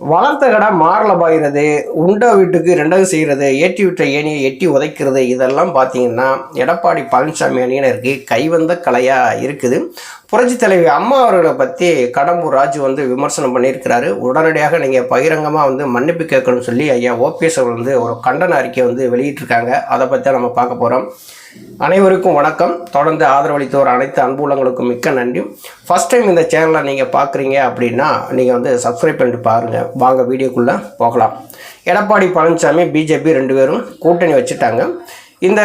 வளர்த்த கடை மாறல பாய்கிறது உண்ட வீட்டுக்கு ரெண்டாவது செய்கிறது ஏற்றி விட்ட ஏணியை எட்டி உதைக்கிறது இதெல்லாம் பார்த்தீங்கன்னா எடப்பாடி பழனிசாமி அணியினருக்கு கைவந்த கலையாக இருக்குது. புரட்சி தலைவி அம்மா அவர்களை பற்றி கடம்பூர் ராஜு வந்து விமர்சனம் பண்ணியிருக்கிறாரு. உடனடியாக நீங்கள் பகிரங்கமாக வந்து மன்னிப்பு கேட்கணும்னு சொல்லி ஐயா ஓபிஎஸ் அவர்கள் வந்து ஒரு கண்டன அறிக்கை வந்து வெளியிட்டிருக்காங்க. அதை பற்றி நம்ம பார்க்க போகிறோம் அனைவருக்கும் வணக்கம். தொடர்ந்து ஆதரவளித்தோர் அனைத்து அன்புள்ளங்களுக்கும் மிக்க நன்றி. ஃபஸ்ட் டைம் இந்த சேனலை நீங்கள் பார்க்குறீங்க அப்படின்னா நீங்கள் வந்து சப்ஸ்கிரைப் பண்ணிட்டு பாருங்கள் வாங்க வீடியோக்குள்ளே போகலாம். எடப்பாடி பழனிசாமி பிஜேபி ரெண்டு பேரும் கூட்டணி வச்சுட்டாங்க. இந்த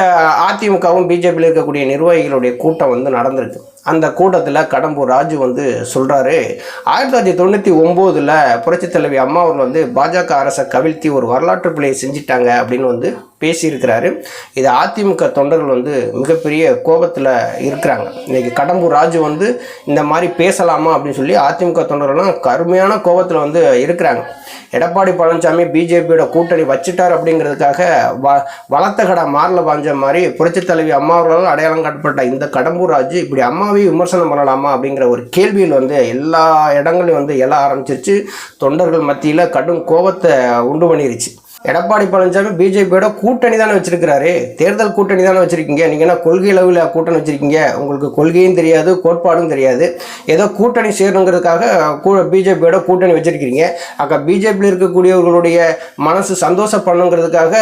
அதிமுகவும் பிஜேபியில் இருக்கக்கூடிய நிர்வாகிகளுடைய கூட்டம் வந்து நடந்திருக்கு. அந்த கூட்டத்தில் கடம்பூர் ராஜு வந்து சொல்கிறாரு ஆயிரத்தி தொள்ளாயிரத்தி தொண்ணூற்றி ஒம்போதில் புரட்சித் தலைவி அம்மா அவர்கள் வந்து பாஜக அரசை கவிழ்த்தி ஒரு வரலாற்று பிழையை செஞ்சிட்டாங்க அப்படின்னு வந்து பேசியிருக்கிறாரு. இது அதிமுக தொண்டர்கள் வந்து மிகப்பெரிய கோபத்தில் இருக்கிறாங்க. இன்றைக்கி கடம்பூர் ராஜு வந்து இந்த மாதிரி பேசலாமா அப்படின்னு சொல்லி அதிமுக தொண்டர்கள்லாம் கருமையான கோபத்தில் வந்து இருக்கிறாங்க. எடப்பாடி பழனிசாமி பிஜேபியோட கூட்டணி வச்சுட்டார் அப்படிங்கிறதுக்காக வ வளர்த்த கடை மாரில் பாஞ்ச மாதிரி புரட்சித் தலைவி அம்மா அவர்களால் அடையாளம் காட்டப்பட்ட இந்த கடம்பூர் ராஜு இப்படி அம்மாவையும் விமர்சனம் பண்ணலாமா அப்படிங்கிற ஒரு கேள்வியில் வந்து எல்லா இடங்களையும் வந்து எழ ஆரம்பிச்சிருச்சு. தொண்டர்கள் மத்தியில் கடும் கோபத்தை உண்டு பண்ணிருச்சு. எடப்பாடி பழனிசாமி பிஜேபியோட கூட்டணி தானே வச்சிருக்கிறாரு. தேர்தல் கூட்டணி தானே வச்சிருக்கீங்க. நீங்கள் என்ன கொள்கை அளவில் கூட்டணி வச்சிருக்கீங்க? உங்களுக்கு கொள்கையும் தெரியாது கோட்பாடும் தெரியாது. ஏதோ கூட்டணி சேரணுங்கிறதுக்காக கூ பிஜேபியோட கூட்டணி வச்சிருக்கிறீங்க. அக்கா பிஜேபியில் இருக்கக்கூடியவர்களுடைய மனசு சந்தோஷப்படணுங்கிறதுக்காக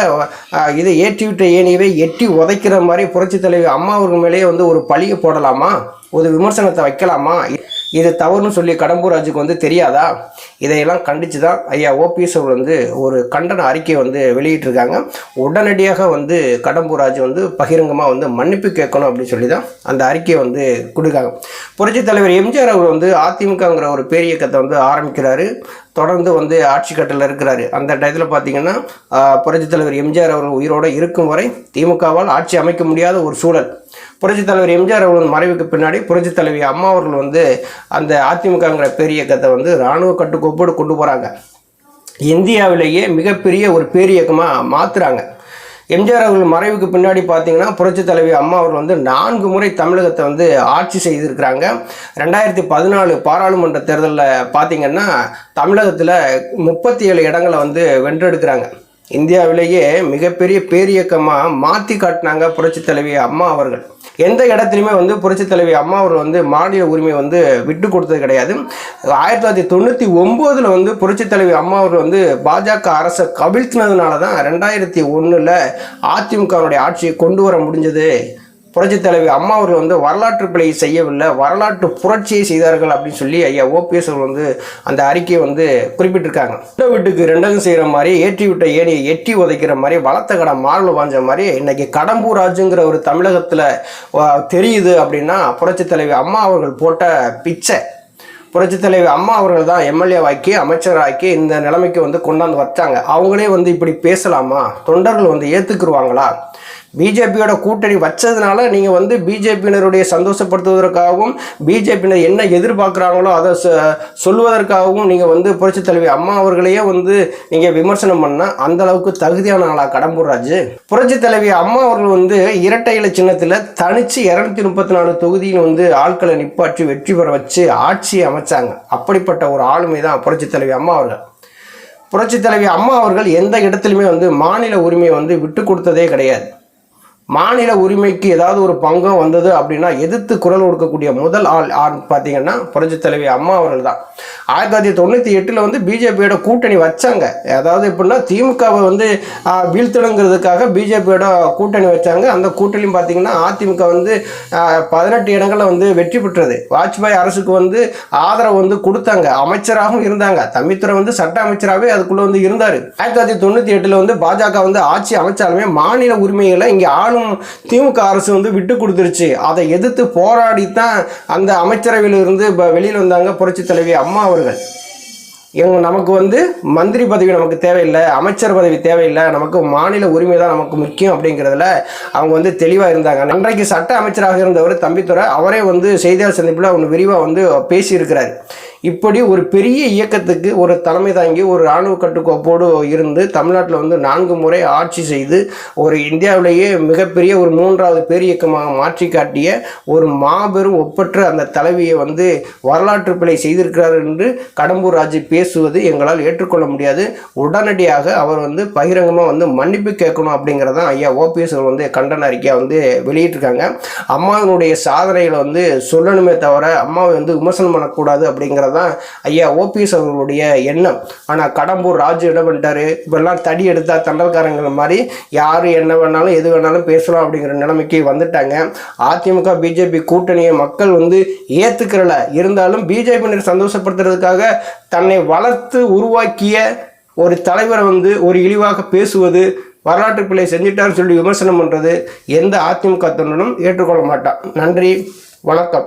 இதை ஏற்றிவிட்ட ஏனியவை எட்டி உதைக்கிற மாதிரி புரட்சித் தலைவி அம்மா அவர்கள் மேலேயே வந்து ஒரு பழியை போடலாமா? ஒரு விமர்சனத்தை வைக்கலாமா? இது தவறுன்னு சொல்லி கடம்பூர் ராஜுக்கு வந்து தெரியாதா? இதையெல்லாம் கண்டித்து தான் ஐயா ஓபிஎஸ் அவர் வந்து ஒரு கண்டன அறிக்கை வந்து வெளியிட்டிருக்காங்க. உடனடியாக வந்து கடம்பூர் ராஜு வந்து பகிரங்கமாக வந்து மன்னிப்பு கேட்கணும் அப்படின்னு சொல்லி தான் அந்த அறிக்கையை வந்து கொடுக்காங்க. புரட்சித் தலைவர் எம்ஜிஆர் அவர் வந்து அதிமுகங்கிற ஒரு பேரியக்கத்தை வந்து ஆரம்பிக்கிறாரு. தொடர்ந்து வந்து ஆட்சி கட்டில் இருக்கிறாரு. அந்த டயத்தில் பார்த்தீங்கன்னா புரட்சி புரட்சித் தலைவர் எம்ஜிஆர் அவர்கள் உயிரோடு இருக்கும் வரை திமுகவால் ஆட்சி அமைக்க முடியாத ஒரு சூழல். புரட்சித் தலைவர் எம்ஜிஆர் அவர்கள் மறைவுக்கு பின்னாடி புரட்சித் தலைவி அம்மா அவர்கள் வந்து அந்த அதிமுகங்கிற பேரியக்கத்தை வந்து இராணுவ கட்டுக்கோப்போடு கொண்டு போகிறாங்க இந்தியாவிலேயே மிகப்பெரிய ஒரு பேரியக்கமாக மாற்றுறாங்க எம்ஜிஆர் அவர்கள் மறைவுக்கு பின்னாடி பார்த்தீங்கன்னா புரட்சித் தலைவி அம்மா அவர்கள் வந்து நான்கு முறை தமிழகத்தை வந்து ஆட்சி செய்திருக்கிறாங்க. ரெண்டாயிரத்தி பதினாலு பாராளுமன்ற தேர்தலில் பார்த்தீங்கன்னா தமிழகத்தில் முப்பத்தி ஏழு இடங்களை வந்து வென்றெடுக்கிறாங்க. இந்தியாவிலேயே மிகப்பெரிய பேரியக்கமாக மாற்றி காட்டினாங்க புரட்சித் தலைவி அம்மா அவர்கள். எந்த இடத்துலையுமே வந்து புரட்சித் தலைவி அம்மா அவர் வந்து மாநில உரிமை வந்து விட்டு கொடுத்தது கிடையாது. ஆயிரத்தி தொள்ளாயிரத்தி தொண்ணூற்றி ஒம்போதில் வந்து புரட்சித் தலைவி அம்மா அவர் வந்து பாஜக அரசை கவிழ்த்தினதுனால தான் ரெண்டாயிரத்தி ஒன்றில் அதிமுகவுடைய ஆட்சியை கொண்டு வர முடிஞ்சது. புரட்சித் தலைவி அம்மா அவர்கள் வந்து வரலாற்று பிழையை செய்யவில்லை வரலாற்று புரட்சியை செய்தார்கள் அப்படின்னு சொல்லி ஐயா ஓபிஎஸ் அவர்கள் வந்து அந்த அறிக்கையை வந்து குறிப்பிட்டிருக்காங்க. இந்த வீட்டுக்கு ரெண்டகம் செய்கிற மாதிரி ஏற்றி விட்ட ஏனியை எட்டி உதைக்கிற மாதிரி வளர்த்த கடை மாறல வாஞ்ச மாதிரி இன்னைக்கு கடம்பூர் ராஜுங்கிற ஒரு தமிழகத்தில் தெரியுது அப்படின்னா புரட்சித் தலைவி அம்மா அவர்கள் போட்ட பிச்சை. புரட்சித் தலைவி அம்மா அவர்கள் தான் எம்எல்ஏவாக்கி அமைச்சராக்கி இந்த நிலைமைக்கு வந்து கொண்டாந்து வச்சாங்க. அவங்களே வந்து இப்படி பேசலாமா? தொண்டர்கள் வந்து ஏற்றுக்குருவாங்களா பிஜேபியோட கூட்டணி வச்சதுனால நீங்கள் வந்து பிஜேபியினருடைய சந்தோஷப்படுத்துவதற்காகவும் பிஜேபியினர் என்ன எதிர்பார்க்குறாங்களோ அதை சொல்வதற்காகவும் நீங்கள் வந்து புரட்சித் தலைவி அம்மா அவர்களையே வந்து நீங்கள் விமர்சனம் பண்ணால் அந்த அளவுக்கு தகுதியான ஆளா கடம்பூர் ராஜு. புரட்சித் தலைவி அம்மா அவர்கள் வந்து இரட்டை இலை சின்னத்தில் தனிச்சு இரநூத்தி முப்பத்தி நாலு தொகுதியில் வந்து ஆட்களை நிப்பாற்றி வெற்றி பெற வச்சு ஆட்சியை அமைச்சாங்க. அப்படிப்பட்ட ஒரு ஆளுமை தான் புரட்சித் தலைவி அம்மா அவர்கள். புரட்சித் தலைவி அம்மா அவர்கள் எந்த இடத்துலையுமே வந்து மாநில உரிமையை வந்து விட்டு கொடுத்ததே கிடையாது. மாநில உரிமைக்கு ஏதாவது ஒரு பங்கம் வந்தது அப்படின்னா எதிர்த்து குரல் கொடுக்கக்கூடிய முதல் ஆள் ஆண் பார்த்தீங்கன்னா புரட்சி தலைவி அம்மா அவர்கள் தான். ஆயிரத்தி தொள்ளாயிரத்தி தொண்ணூற்றி எட்டில் வந்து பிஜேபியோட கூட்டணி வச்சாங்க. அதாவது எப்படின்னா திமுகவை வந்து வீழ்த்தணுங்கிறதுக்காக பிஜேபியோட கூட்டணி வச்சாங்க. அந்த கூட்டணியும் பார்த்தீங்கன்னா அதிமுக வந்து பதினெட்டு இடங்களில் வந்து வெற்றி பெற்றது. வாஜ்பாய் அரசுக்கு வந்து ஆதரவு வந்து கொடுத்தாங்க. அமைச்சராகவும் இருந்தாங்க. தம்பித்துறை வந்து சட்ட அமைச்சராகவே அதுக்குள்ளே வந்து இருந்தார். ஆயிரத்தி தொள்ளாயிரத்தி தொண்ணூற்றி எட்டில் வந்து பாஜக வந்து ஆட்சி அமைச்சாலுமே மாநில உரிமைகளை இங்கே ஆளும் திமுக அரசு வந்து விட்டு கொடுத்துருச்சு. அதை எதிர்த்து போராடி தான் அந்த அமைச்சரவையிலிருந்து இப்போ வெளியில் வந்தாங்க புரட்சித் தலைவி அம்மா அவர்கள். எங்க நமக்கு வந்து மந்திரி பதவி நமக்கு தேவையில்லை அமைச்சர் பதவி தேவையில்லை நமக்கு மாநில உரிமை தான் நமக்கு முக்கியம் அப்படிங்கிறதுல அவங்க வந்து தெளிவாக இருந்தாங்க. அன்றைக்கு சட்ட அமைச்சராக இருந்தவர் தம்பித்துறை அவரே வந்து செய்தியாளர் சந்திப்பில் ஒன்று விரிவாக வந்து பேசியிருக்கிறார். இப்படி ஒரு பெரிய இயக்கத்துக்கு ஒரு தலைமை தாங்கி ஒரு இராணுவ கட்டுக்கோப்போடு இருந்து தமிழ்நாட்டில் வந்து நான்கு முறை ஆட்சி செய்து ஒரு இந்தியாவிலேயே மிகப்பெரிய ஒரு மூன்றாவது பேரியக்கமாக மாற்றி காட்டிய ஒரு மாபெரும் ஒப்பற்ற அந்த தலைவியை வந்து வரலாற்று பிழை செய்திருக்கிறார் என்று கடம்பூர் ராஜு பேசுவது எங்களால் ஏற்றுக்கொள்ள முடியாது. உடனடியாக அவர் வந்து பகிரங்கமாக வந்து மன்னிப்பு கேட்கணும் அப்படிங்கிறதான் ஐயா ஓபிஎஸ் வந்து கண்டன அறிக்கையாக வந்து வெளியிட்டிருக்காங்க. அம்மாவினுடைய சாதனைகளை வந்து சொல்லணுமே தவிர அம்மாவை வந்து விமர்சனம் பண்ணக்கூடாது தான் ஐயா ஓபிஎஸ் அவர்களுடைய எண்ணம். ஆனால் கடம்பூர் ராஜு என்ன பண்ணிட்டாரு? இப்பெல்லாம் தடி எடுத்தா தண்டல்காரங்கிற மாதிரி யார் என்ன வேணாலும் எது வேணாலும் பேசலாம் அப்படிங்கிற நிலைமைக்கு வந்துட்டாங்க. அதிமுக பிஜேபி கூட்டணியை மக்கள் வந்து ஏற்றுக்கிறல இருந்தாலும் பிஜேபியினர் சந்தோஷப்படுத்துறதுக்காக தன்னை வளர்த்து உருவாக்கிய ஒரு தலைவரை வந்து ஒரு இழிவாக பேசுவது வரலாற்று பிள்ளை செஞ்சிட்டார்னு சொல்லி விமர்சனம் பண்ணுறது எந்த அதிமுக தொண்டனும் ஏற்றுக்கொள்ள மாட்டான். நன்றி வணக்கம்.